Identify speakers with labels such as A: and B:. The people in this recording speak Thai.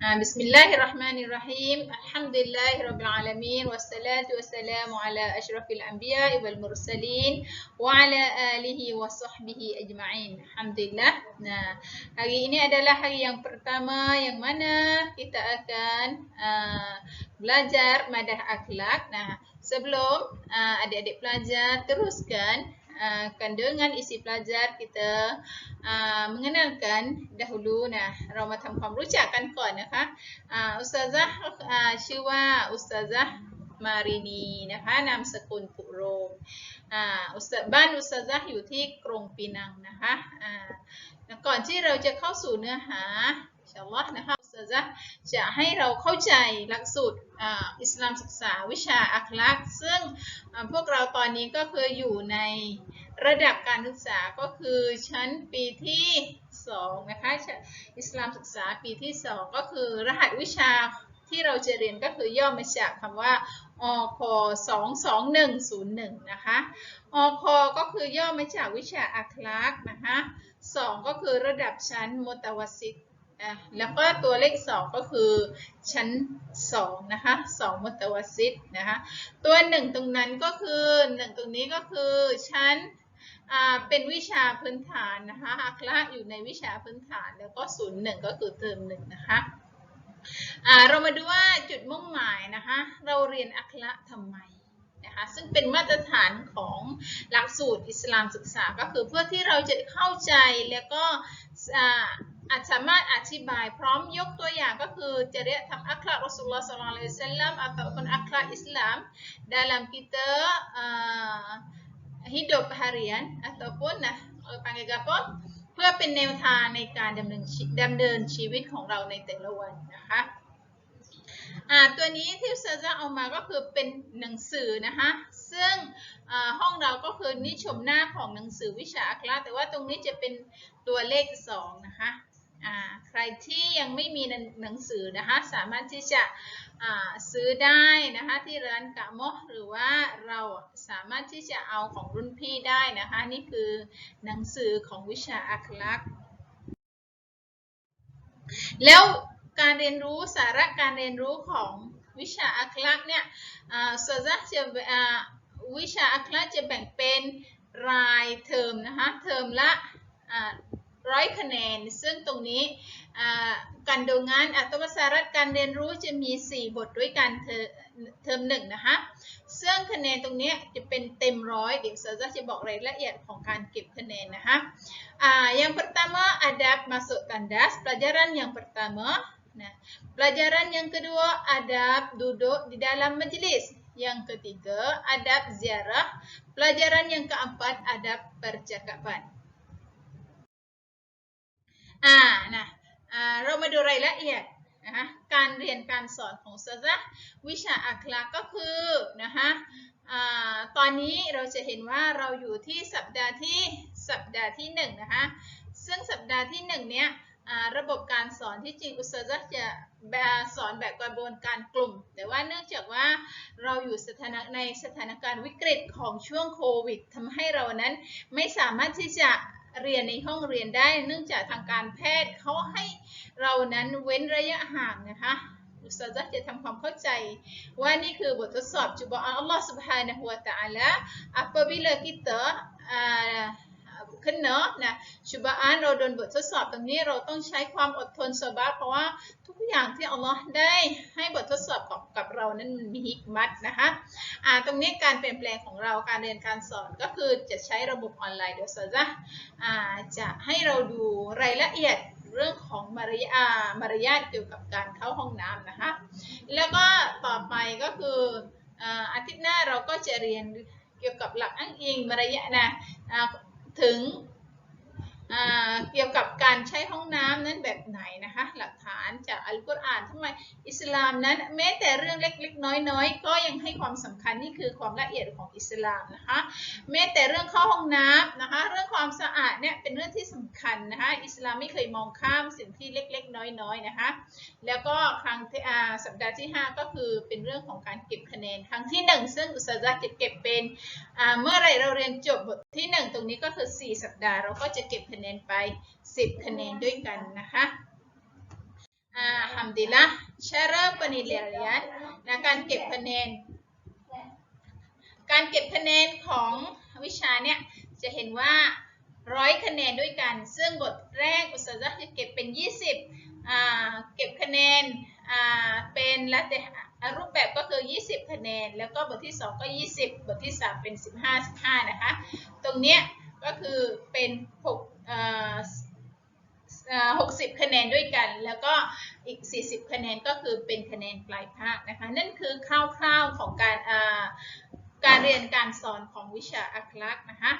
A: Ah, bismillahirrahmanirrahim. Alhamdulillahirrabbilalamin. Wassalatu wassalamu ala ashrafil anbiya wal mursalin. Wa ala alihi wa sahbihi ajma'in. Alhamdulillah. Nah, hari ini adalah hari yang pertama yang mana kita akan uh, belajar madah akhlak. Nah, sebelum ah, adik-adik uh, pelajar teruskan uh, kandungan isi pelajar kita uh, mengenalkan dahulu nah เรามาทำความรู้จักกันก่อนนะคะอ่าอุสตาซะห์อ่าชื่อว่าอุสตาซะห์มารีนีนะคะนามสกุลปุโรมอ่าอุสตาบ้านอุสตาซะห์อยู่ที่กรุงปีนังนะคะอ่าก่อนที่เราจะเข้าสู่เนื้อหาอินชาอัลลอฮ์นะคะ ซะจะให้เราเข้าใจหลักสูตรอิสลามศึกษาวิชาอัคลักษ์ซึ่งพวกเราตอนนี้ก็คืออยู่ในระดับการศึกษาก็คือชั้นปีที่2นะคะอิสลามศึกษาปีที่ 2 ก็คือรหัสวิชาที่เราจะเรียนก็คือย่อมาจากคำว่าอค22101 นะคะอคก็คือย่อมาจากวิชาอัคลักษ์นะคะ2ก็คือระดับชั้นมุตวสิต อะแล้วก็ตัวเลข 2 ก็คือชั้น 2 นะคะ 2 มุตวสิตนะคะ ตัว 1 ตรงนั้นก็คือ 1 ตรงนี้ก็คือชั้นเป็นวิชาพื้นฐานนะคะอัคระอยู่ในวิชาพื้นฐานแล้วก็ศูนย์หนึ่งก็คือเทอมหนึ่งนะคะเรามาดูว่าจุดมุ่งหมายนะคะ เราเรียนอัคระทำไมนะคะซึ่งเป็นมาตรฐานของหลักสูตรอิสลามศึกษาก็คือเพื่อที่เราจะเข้าใจแล้วก็ อาจสามารถอธิบายพร้อมยกตัวอย่างก็คือจริยธรรมอัคระรอสุลลอฮ์สัลลัลลอฮุอะลัยฮิสลลัม ataupun akhlak Islam dalam kita uh, hidup harian ataupun nah เอ่อ panggil apa เพื่อเป็นแนวทางในการดำเนินชีดำเนินชีวิตของเราในแต่ละวันนะคะอ่าตัวนี้ที่เซอร์จะเอามาก็คือเป็นหนังสือนะคะ ซึ่งห้องเราก็คือนี่ชมหน้าของหนังสือวิชาอัคราแต่ว่าตรงนี้จะเป็นตัวเลข 2 นะคะ ใครที่ยังไม่มีหนังสือนะคะสามารถที่จะซื้อได้นะคะที่ร้านกะมหรือว่าเราสามารถที่จะเอาของรุ่นพี่ได้นะคะ นี่คือหนังสือของวิชาอัคลักษณ์แล้วการเรียนรู้สาระการเรียนรู้ของวิชาอัคลักษณ์เนี่ยอ่าส่วนจะวิชาอัคลักษณ์จะแบ่งเป็นรายเทอมนะคะเทอมละ อ่าร้อยคะแนน ซึ่งตรงนี้การดูงานอัตวสาระการเรียนรู้จะมี 4 บทด้วยกันเทอมหนึ่งนะคะซึ่งคะแนนตรงนี้จะเป็นเต็มร้อยเดี๋ยวเซอร์จะบอกรายละเอียดของการเก็บคะแนนนะคะอ่า yang pertama ada masuk tandas pelajaran yang pertama nah pelajaran yang kedua ada duduk di dalam majlis yang ketiga ada ziarah pelajaran yang keempat ada percakapan อ่านะอ่าเรามาดูรายละเอียดนะคะการเรียนการสอนของซาซะวิชาอัคลาก็คือนะคะอ่าตอนนี้เราจะเห็นว่าเราอยู่ที่สัปดาห์ที่สัปดาห์ที่1นงนะคะซึ่งสัปดาห์ที่1เนี้ยระบบการสอนที่จริงอุตสาหจะสอนแบบกระบวนการกลุ่ม แต่ว่าเนื่องจากว่าเราอยู่สถานะในสถานการณ์วิกฤตของช่วงโควิดทำให้เรานั้นไม่สามารถที่จะ เรียนในห้องเรียนได้เนื่องจากทางการแพทย์เขาให้เรานั้นเว้นระยะห่างนะคะอุตสาหจะทำความเข้าใจว่านี่คือบททดสอบจุบอัลลอฮฺ سبحانه และ تعالى apabila kita uh, ขึ้นเนอะนะชุบานเราโดนบททดสอบตรงนี้เราต้องใช้ความอดทนสบาเพราะว่าทุกอย่างที่อัลลอฮ์ได้ให้บททดสอบกับกับเรานั้นมันมีฮิกมัตนะคะอ่าตรงนี้การเปลี่ยนแปลงของเราการเรียนการสอนก็คือจะใช้ระบบออนไลน์เดี๋ยวซะจะอ่าจะให้เราดูรายละเอียดเรื่องของมารยามารยาทเกี่ยวกับการเข้าห้องน้ำนะคะ แล้วก็ต่อไปก็คืออาทิตย์หน้าเราก็จะเรียนเกี่ยวกับหลักอ้างอิงมารยาทนะ ถึง เกี่ยวกับการใช้ห้องน้ำนั้นแบบไหนนะคะ หลักฐานจากอัลกุรอานทำไมอิสลามนั้นแม้แต่เรื่องเล็กๆ น้อยๆ ก็ยังให้ความสำคัญนี่คือความละเอียดของอิสลามนะคะ แม้แต่เรื่องเข้าห้องน้ำนะคะ เรื่องความสะอาดเนี่ยเป็นเรื่องที่สำคัญนะคะ อิสลามไม่เคยมองข้ามสิ่งที่เล็กๆ น้อยๆ นะคะ แล้วก็ครั้งสัปดาห์ที่ 5 ก็คือเป็นเรื่องของการเก็บคะแนนครั้งที่ 1 ซึ่งอุตสาหจะเก็บเป็นเมื่อไรเราเรียนจบบทที่ 1 ตรงนี้ก็คือ 4 สัปดาห์เราก็จะเก็บคะแนนคะแนนไป 10 คะแนนด้วยกันนะคะอ่าฮัมดิละชาระปนิเลียนนะการเก็บคะแนน การเก็บคะแนนของวิชาเนี่ยจะเห็นว่าร้อยคะแนนด้วยกัน ซึ่งบทแรกอุตสาหจะเก็บเป็น 20อ่าเก็บคะแนนอ่าเป็นละแต่รูปแบบก็คือ 20 คะแนน แล้วก็บทที่ 2 ก็ 20 บทที่ 3 เป็น 15 15 นะคะ ตรงเนี้ยก็คือเป็น 60 คะแนนด้วยกัน แล้วก็อีก 40 คะแนนก็คือเป็นคะแนนปลายภาคนะคะ นั่นคือคร่าวๆของการการเรียนการสอนของวิชาอักลักษ์นะคะ